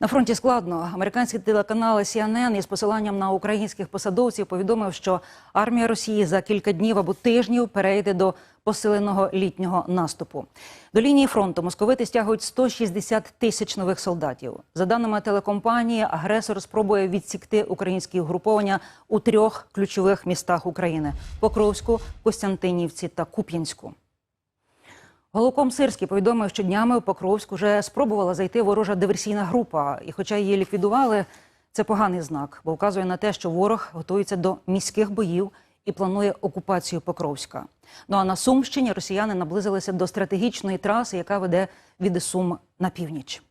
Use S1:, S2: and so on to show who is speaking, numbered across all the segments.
S1: На фронті складно. Американський телеканал CNN із посиланням на українських посадовців повідомив, що армія Росії за кілька днів або тижнів перейде до посиленого літнього наступу. До лінії фронту московити стягують 160 тисяч нових солдатів. За даними телекомпанії, агресор спробує відсікти українські угруповання у трьох ключових містах України: Покровську, Костянтинівці та Куп'янську. Голоком Сирський повідомив, що днями у Покровськ уже спробувала зайти ворожа диверсійна група. І хоча її ліквідували, це поганий знак, бо вказує на те, що ворог готується до міських боїв і планує окупацію Покровська. Ну а на Сумщині росіяни наблизилися до стратегічної траси, яка веде від Сум на північ.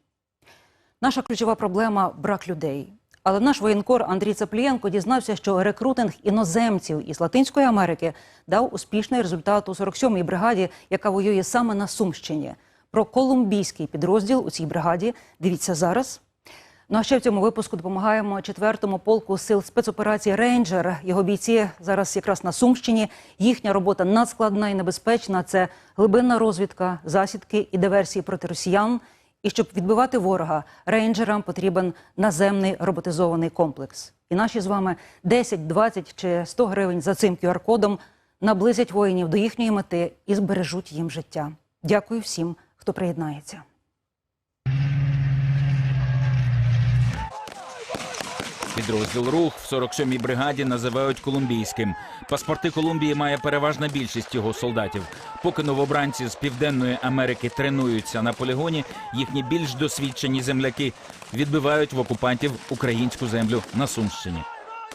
S1: Наша ключова проблема брак людей. Але наш воєнкор Андрій Цаплієнко дізнався, що рекрутинг іноземців із Латинської Америки дав успішний результат у 47-й бригаді, яка воює саме на Сумщині. Про колумбійський підрозділ у цій бригаді дивіться зараз. Ну а ще в цьому випуску допомагаємо 4-му полку сил спецоперації Рейнджер. Його бійці зараз якраз на Сумщині. Їхня робота надскладна і небезпечна. Це глибинна розвідка, засідки і диверсії проти росіян. І щоб відбивати ворога, рейнджерам потрібен наземний роботизований комплекс. І наші з вами 10, 20 чи 100 гривень за цим QR-кодом наблизять воїнів до їхньої мети і збережуть їм життя. Дякую всім, хто приєднається.
S2: Підрозділ рух в 47-й бригаді називають колумбійським. Паспорти Колумбії має переважна більшість його солдатів. Поки новобранці з південної Америки тренуються на полігоні, їхні більш досвідчені земляки відбивають в окупантів українську землю на Сумщині.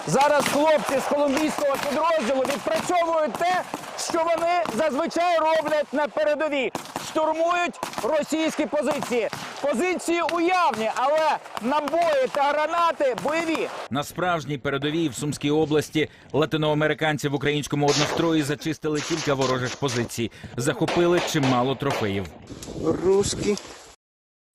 S3: Зараз хлопці з колумбійського підрозділу відпрацьовують те, що вони зазвичай роблять на передовій. Штурмують російські позиції. Позиції уявні, але набої та гранати бойові.
S2: На справжній передовій в Сумській області латиноамериканці в українському однострої зачистили кілька ворожих позицій, захопили чимало трофеїв.
S4: русський.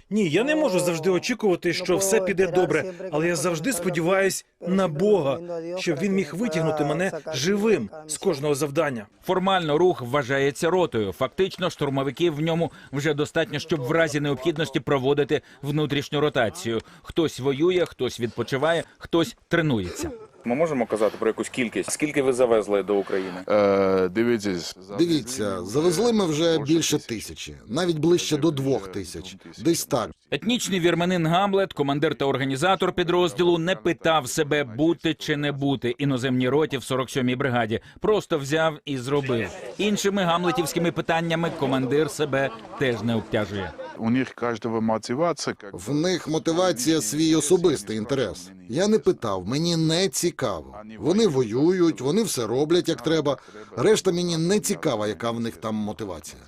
S5: Ні, я не можу завжди очікувати, що все піде добре, але я завжди сподіваюсь на Бога, щоб він міг витягнути мене живим з кожного завдання.
S2: Формально рух вважається ротою. Фактично, штурмовиків в ньому вже достатньо, щоб в разі необхідності проводити внутрішню ротацію. Хтось воює, хтось відпочиває, хтось тренується.
S6: Ми можемо казати про якусь кількість. Скільки ви завезли до України?
S7: Е, дивіться,
S8: Дивіться, завезли ми вже більше тисячі, навіть ближче до двох тисяч. Десь так.
S2: Етнічний вірменин Гамлет, командир та організатор підрозділу, не питав себе бути чи не бути іноземній роті в 47-й бригаді. Просто взяв і зробив. Іншими гамлетівськими питаннями командир себе теж не обтяжує.
S7: У них каждого мотивация. Как
S8: В них мотивація свій особистий інтерес. Я не питав, мені не цікаво. Вони воюють, вони все роблять як треба. Решта мені не цікава, яка в них там мотивація.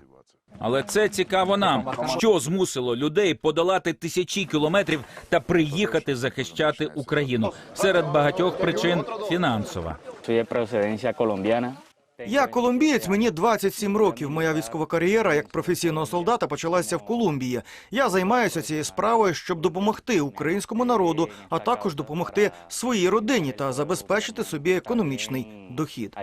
S2: Але це цікаво нам. Що змусило людей подолати тисячі кілометрів та приїхати захищати Україну серед багатьох причин фінансова.
S9: De procedencia colombiana.
S4: Я колумбієць, мені 27 років. Моя військова кар'єра як професійного солдата почалася в Колумбії. Я займаюся цією справою, щоб допомогти українському народу, а також допомогти своїй родині та забезпечити собі економічний дохід.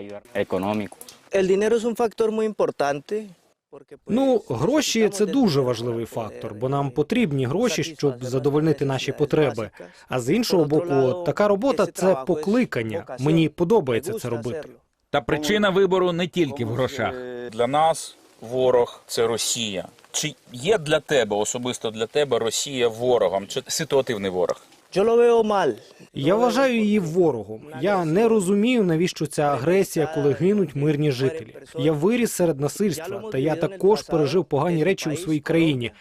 S10: Ну, гроші це дуже важливий фактор, бо нам потрібні гроші, щоб задовольнити наші потреби. А з іншого боку, така робота це покликання. Мені подобається це робити.
S2: Та причина вибору не тільки в грошах.
S6: Для нас ворог це Росія. Чи є для тебе особисто для тебе Росія ворогом? Чи ситуативний ворог?
S10: Я вважаю її ворогом. Я не розумію, навіщо ця агресія, коли гинуть мирні жителі. Я виріс серед насильства, та я також пережив погані речі у своїй країні.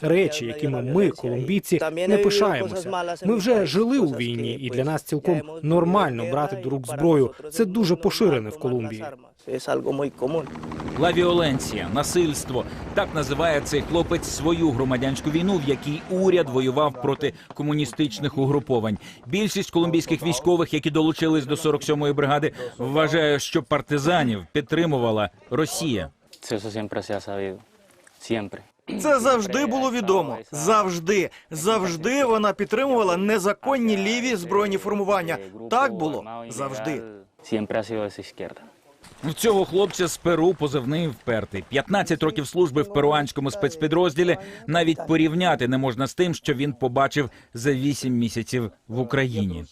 S10: Речі, якими ми, колумбійці, не пишаємося. Ми вже жили у війні, і для нас цілком нормально брати до рук зброю. Це дуже поширене в Колумбії.
S2: Лавіоленція, насильство так називає цей хлопець свою громадянську війну, в якій уряд воював проти комуністичних угруповань. Більшість колумбійських військових, які долучились до 47-ї бригади, вважає, що партизанів підтримувала Росія.
S9: Sabido. Siempre.
S4: Це завжди було відомо. Завжди, завжди вона підтримувала незаконні ліві збройні формування. Так було завжди.
S9: Siempre
S2: В цього хлопця з Перу позивний впертий. 15 років служби в перуанському спецпідрозділі навіть порівняти не можна з тим, що він побачив за 8 місяців в Україні.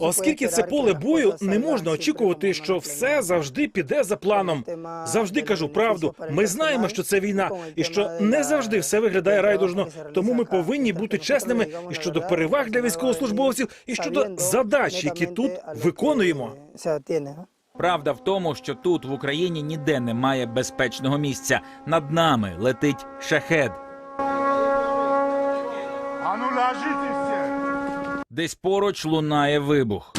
S5: Оскільки це поле бою, не можна очікувати, що все завжди піде за планом. Завжди кажу правду. Ми знаємо, що це війна, і що не завжди все виглядає райдужно. Тому ми повинні бути чесними і щодо переваг для військовослужбовців, і щодо задач, які тут виконуємо.
S2: Правда в тому, що тут в Україні ніде немає безпечного місця. Над нами летить шахед. Десь поруч лунає вибух.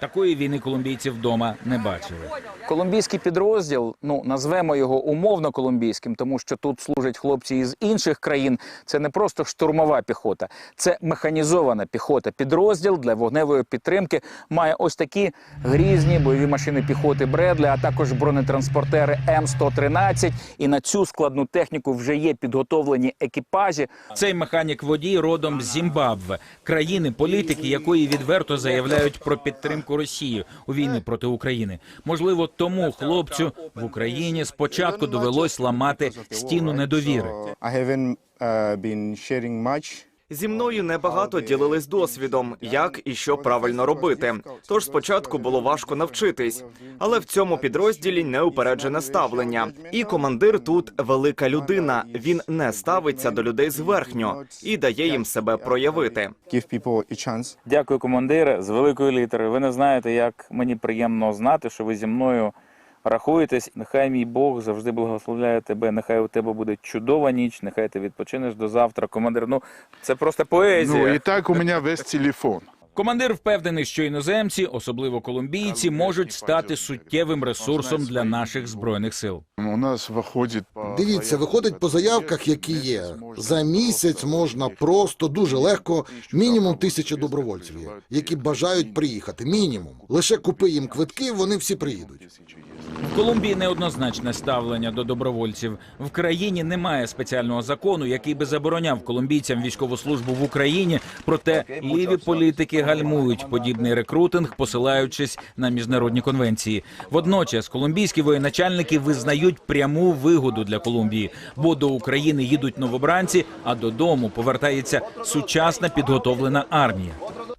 S2: Такої війни колумбійці вдома не бачили.
S6: Колумбійський підрозділ, ну назвемо його умовно колумбійським, тому що тут служать хлопці із інших країн. Це не просто штурмова піхота, це механізована піхота. Підрозділ для вогневої підтримки має ось такі грізні бойові машини піхоти Бредлі, а також бронетранспортери М113. І на цю складну техніку вже є підготовлені екіпажі.
S2: Цей механік водій родом з Зімбабве, країни, політики якої відверто заявляють про підтримку Росії у війни проти України. Можливо, тому хлопцю в Україні спочатку довелось ламати стіну недовіри.
S11: Зі мною небагато ділились досвідом, як і що правильно робити. Тож спочатку було важко навчитись, але в цьому підрозділі неупереджене ставлення. І командир тут велика людина. Він не ставиться до людей зверхньо і дає їм себе проявити.
S6: Дякую, командире, з великої літери. Ви не знаєте, як мені приємно знати, що ви зі мною рахуєтесь. Нехай мій Бог завжди благословляє тебе. Нехай у тебе буде чудова ніч. Нехай ти відпочинеш до завтра. Командир, ну це просто поезія.
S7: Ну, і так у мене весь телефон.
S2: Командир впевнений, що іноземці, особливо колумбійці, можуть стати суттєвим ресурсом для наших збройних сил.
S7: У нас выходит... по
S8: Дивіться, виходить по заявках, які є. За місяць можна просто дуже легко мінімум тисяча добровольців є, які бажають приїхати. Мінімум. Лише купи їм квитки, вони всі приїдуть.
S2: В Колумбії неоднозначне ставлення до добровольців. В країні немає спеціального закону, який би забороняв колумбійцям військову службу в Україні. Проте ліві політики гальмують подібний рекрутинг, посилаючись на міжнародні конвенції. Водночас колумбійські воєначальники визнають пряму вигоду для Колумбії, бо до України їдуть новобранці, а додому повертається сучасна підготовлена армія.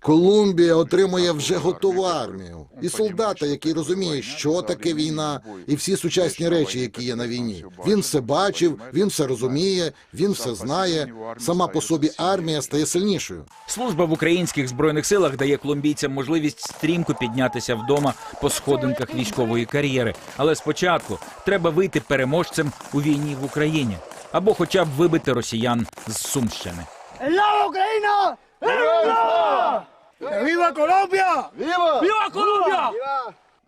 S8: Колумбія отримує вже готову армію і солдата, який розуміє, що таке війна, і всі сучасні речі, які є на війні. Він все бачив, він все розуміє, він все знає. Сама по собі армія стає сильнішою.
S2: Служба в українських збройних силах дає колумбійцям можливість стрімко піднятися вдома по сходинках військової кар'єри. Але спочатку треба вийти переможцем у війні в Україні або, хоча б вибити росіян з Сумщини.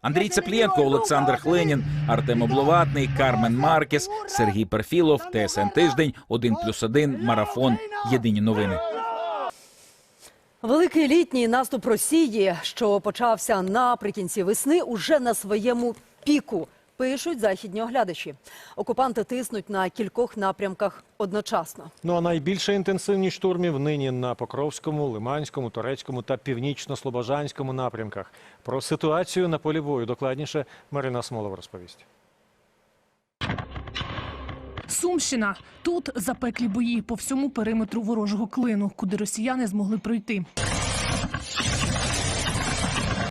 S2: Андрій Цеплієнко, Олександр Хленін, Артем Обловатний, Кармен Маркес, Сергій Перфілов, ТСН Тиждень, 1+,1, Марафон. Єдині новини.
S12: Великий літній наступ Росії, що почався наприкінці весни, уже на своєму піку. Пишуть західні оглядачі. Окупанти тиснуть на кількох напрямках одночасно.
S10: Ну а найбільша інтенсивність штурмів нині на Покровському, Лиманському, Турецькому та Північно-Слобожанському напрямках. Про ситуацію на полі бою докладніше Марина Смолова розповість.
S13: Сумщина. Тут запеклі бої по всьому периметру ворожого клину, куди росіяни змогли пройти.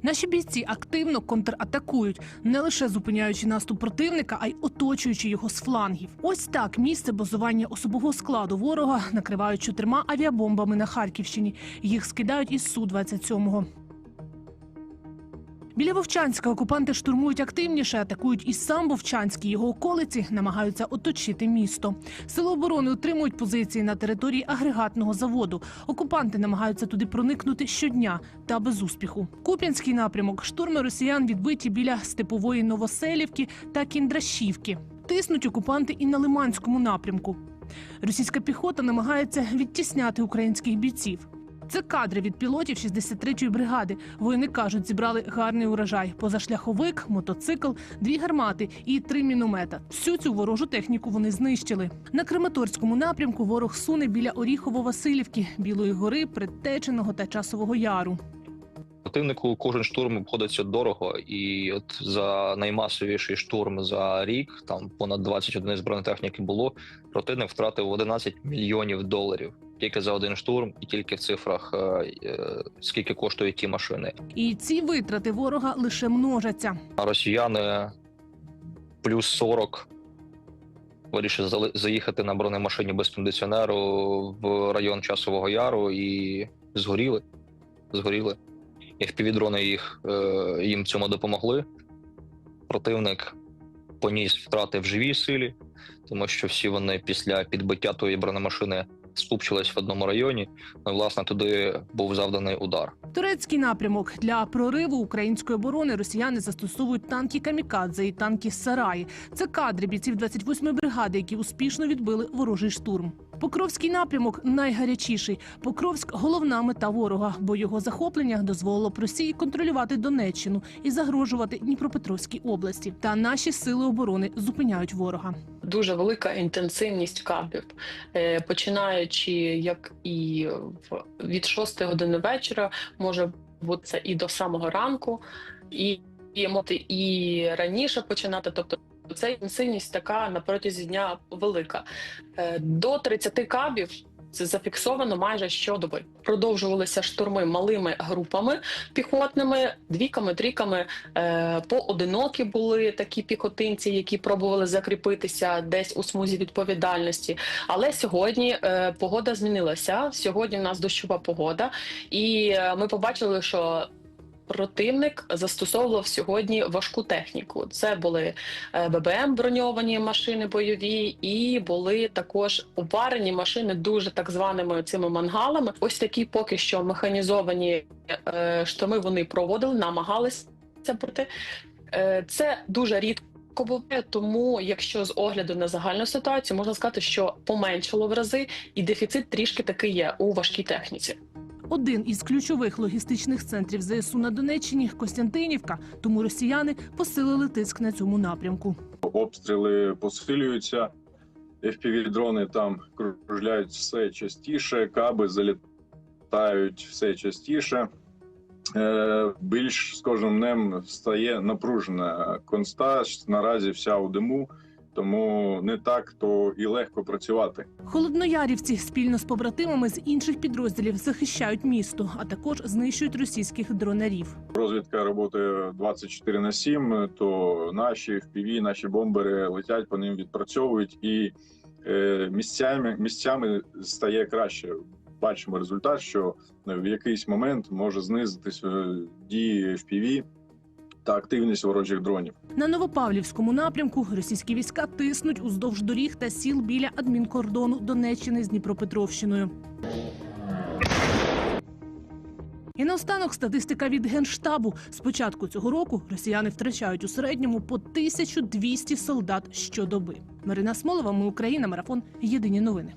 S13: Наші бійці активно контратакують, не лише зупиняючи наступ противника, а й оточуючи його з флангів. Ось так місце базування особового складу ворога накривають чотирма авіабомбами на Харківщині. Їх скидають із су 27 Біля Вовчанська окупанти штурмують активніше, атакують і сам Вовчанський. Його околиці намагаються оточити місто. Сили оборони утримують позиції на території агрегатного заводу. Окупанти намагаються туди проникнути щодня та без успіху. Куп'янський напрямок штурми росіян відбиті біля степової Новоселівки та Кіндрашівки. Тиснуть окупанти і на Лиманському напрямку. Російська піхота намагається відтісняти українських бійців. Це кадри від пілотів 63-ї бригади. Воїни кажуть, зібрали гарний урожай: позашляховик, мотоцикл, дві гармати і три міномета. Всю цю ворожу техніку вони знищили. На Краматорському напрямку ворог суне біля Оріхово-Василівки, Білої гори, Предтеченого та Часового Яру.
S14: противнику кожен штурм обходиться дорого, і от за наймасовіший штурм за рік, там понад 20 одиниць бронетехніки було. Противник втратив 11 мільйонів доларів тільки за один штурм, і тільки в цифрах е, е, скільки коштують ті машини.
S13: І ці витрати ворога лише множаться.
S14: А росіяни плюс 40 вирішили заїхати на бронемашині без кондиціонеру в район Часового Яру і згоріли. Згоріли. І впівдрони їх е, їм цьому допомогли. Противник поніс втрати в живій силі, тому що всі вони після підбиття тої бронемашини скупчились в одному районі. Ну, власне, туди був завданий удар.
S13: Турецький напрямок для прориву української оборони росіяни застосовують танки камікадзе і танки Сараї. Це кадри бійців 28-ї бригади, які успішно відбили ворожий штурм. Покровський напрямок найгарячіший. Покровськ головна мета ворога, бо його захоплення дозволило б Росії контролювати Донеччину і загрожувати Дніпропетровській області. Та наші сили оборони зупиняють ворога.
S15: Дуже велика інтенсивність кабів, Е, починаючи як і від 6 години вечора, може бути це і до самого ранку, і, і, і раніше починати. Тобто ця інтенсивність така на протязі дня велика. Е, До 30 кабів. Зафіксовано майже щодоби. Продовжувалися штурми малими групами піхотними, двіками, тріками. Е, поодинокі були такі піхотинці, які пробували закріпитися десь у смузі відповідальності. Але сьогодні е, погода змінилася. Сьогодні в нас дощова погода, і е, ми побачили, що. Противник застосовував сьогодні важку техніку. Це були е, ББМ броньовані машини бойові, і були також упарені машини дуже так званими цими мангалами. Ось такі поки що механізовані е, штурми вони проводили, намагалися проти. Е, Це дуже рідко буває, тому якщо з огляду на загальну ситуацію можна сказати, що поменшало в рази, і дефіцит трішки таки є у важкій техніці.
S13: Один із ключових логістичних центрів ЗСУ на Донеччині Костянтинівка. Тому росіяни посилили тиск на цьому напрямку.
S16: обстріли посилюються. FPV-дрони там кружляють все частіше, каби залітають все частіше. Е, Більш з кожним днем стає напружена конста. Наразі вся у диму, тому не так то і легко працювати.
S13: Холодноярівці спільно з побратимами з інших підрозділів захищають місто, а також знищують російських дронарів.
S16: Розвідка працює 24 на 7, то наші FPV, наші бомбери летять по ним, відпрацьовують і е, місцями, місцями стає краще. Бачимо результат, що в якийсь момент може знизитись е, дії FPV та активність ворожих дронів.
S13: На Новопавлівському напрямку російські війська тиснуть уздовж доріг та сіл біля адмінкордону Донеччини з Дніпропетровщиною. І наостанок статистика від генштабу. З початку цього року росіяни втрачають у середньому по 1200 солдат щодоби. Марина Смолова, ми Україна, марафон. Єдині новини.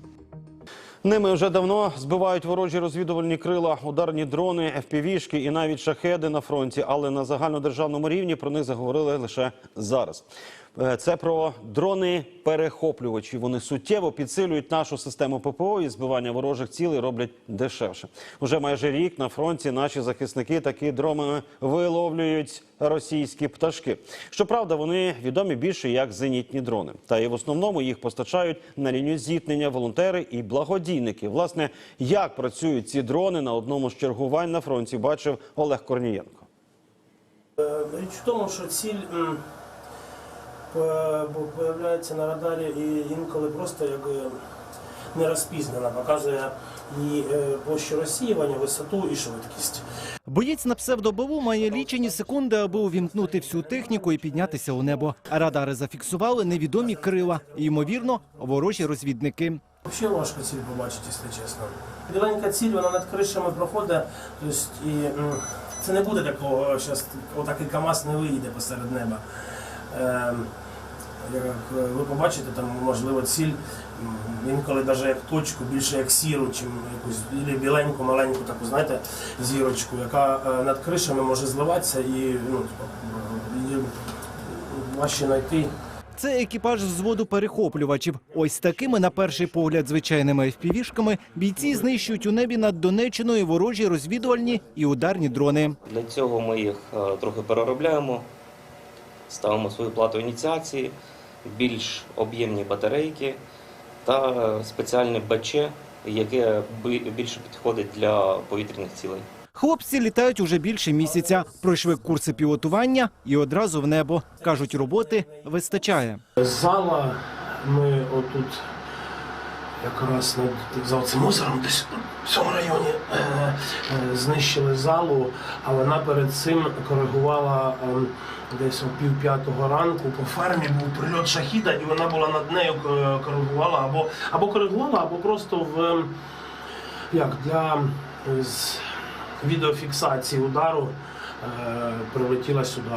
S17: Ними вже давно збивають ворожі розвідувальні крила, ударні дрони, FPV-шки і навіть шахеди на фронті. Але на загальнодержавному рівні про них заговорили лише зараз. Е, Це про дрони перехоплювачі. Вони суттєво підсилюють нашу систему ППО і збивання ворожих цілей роблять дешевше. Уже майже рік на фронті наші захисники такі дронами виловлюють російські пташки. Щоправда, вони відомі більше як зенітні дрони. Та і в основному їх постачають на лінію зіткнення волонтери і благодійники. Власне, як працюють ці дрони на одному з чергувань на фронті, бачив Олег Корнієнко.
S18: Річ в тому, що ціль появляється на радарі і інколи просто як е, не розпізнана, показує її е, площу розсіювання, висоту і швидкість.
S19: Боєць на псевдобову має лічені секунди, аби увімкнути всю техніку і піднятися у небо. Радари зафіксували невідомі крила, і, ймовірно, ворожі розвідники.
S18: Взагалі важко ціль побачити, якщо чесно. Біленька ціль, вона над кришами проходить, тобто, і це не буде такого, зараз отакий КАМАЗ не виїде посеред неба. Як е, ви побачите, там можливо ціль інколи навіть як точку, більше як сіру, чим якусь біленьку, маленьку таку, знаєте, зірочку, яка е, над кришами може зливатися і ну, типу, її важче знайти.
S19: Це екіпаж взводу перехоплювачів. Ось такими, на перший погляд, звичайними FPV-шками бійці знищують у небі над Донеччиною ворожі розвідувальні і ударні дрони.
S20: Для цього ми їх е, трохи переробляємо, ставимо свою плату ініціації, більш об'ємні батарейки та спеціальне БЧ, яке би- більше підходить для повітряних цілей.
S19: Хлопці літають уже більше місяця, пройшли курси пілотування і одразу в небо. Кажуть, роботи вистачає.
S18: Зала ми отут якраз над за цим озером, десь в цьому районі е, е, знищили залу, а вона перед цим коригувала е, десь о пів п'ятого ранку. По фермі був прильот шахіда, і вона була над нею е, коригувала або, або коригувала, або просто в е, як для з відеофіксації удару прилетіла сюди.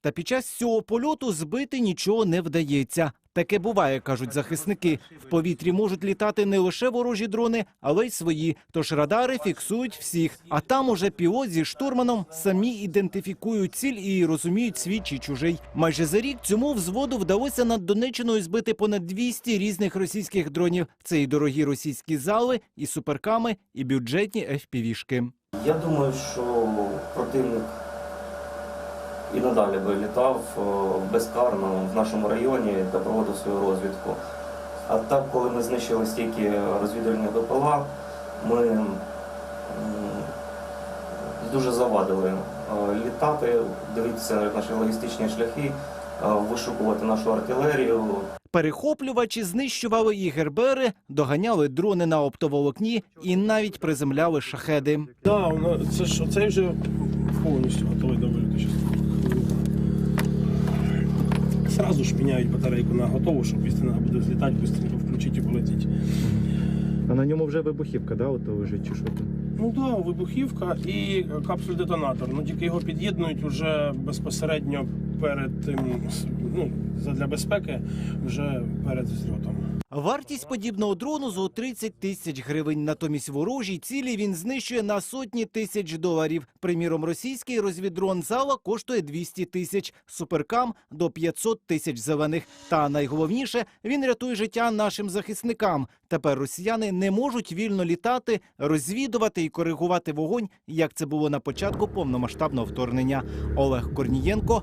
S19: Та під час цього польоту збити нічого не вдається. Таке буває, кажуть захисники. В повітрі можуть літати не лише ворожі дрони, але й свої. Тож радари фіксують всіх. А там уже пілот зі штурманом самі ідентифікують ціль і розуміють свій чи чужий. Майже за рік цьому взводу вдалося над Донеччиною збити понад 200 різних російських дронів. Це і дорогі російські зали, і суперками, і бюджетні FPV-шки.
S20: Я думаю, що противник і надалі би літав е, безкарно в нашому районі та проводив свою розвідку. А так, коли ми знищили стільки розвідувальних БПЛА, ми дуже завадили е, літати, дивитися на наші логістичні шляхи, е, вишукувати нашу артилерію,
S19: Перехоплювачі знищували і гербери, доганяли дрони на оптоволокні і навіть приземляли шахеди.
S18: Да, це ж цей вже повністю готовий до Сразу ж міняють батарейку на готову, щоб якщо буде злітати, швидко включити і полетіти.
S21: А на ньому вже вибухівка, да, ото лежить чи що там?
S18: Ну так, да, вибухівка і капсуль-детонатор. Ну тільки його під'єднують вже безпосередньо перед тим, ну, для безпеки, вже перед зльотом.
S19: Вартість подібного дрону зо 30 тисяч гривень. Натомість ворожій цілі він знищує на сотні тисяч доларів. Приміром, російський розвіддрон зала коштує 200 тисяч, суперкам до 500 тисяч зелених. Та найголовніше, він рятує життя нашим захисникам. Тепер росіяни не можуть вільно літати, розвідувати і коригувати вогонь, як це було на початку повномасштабного вторгнення. Олег Корнієнко,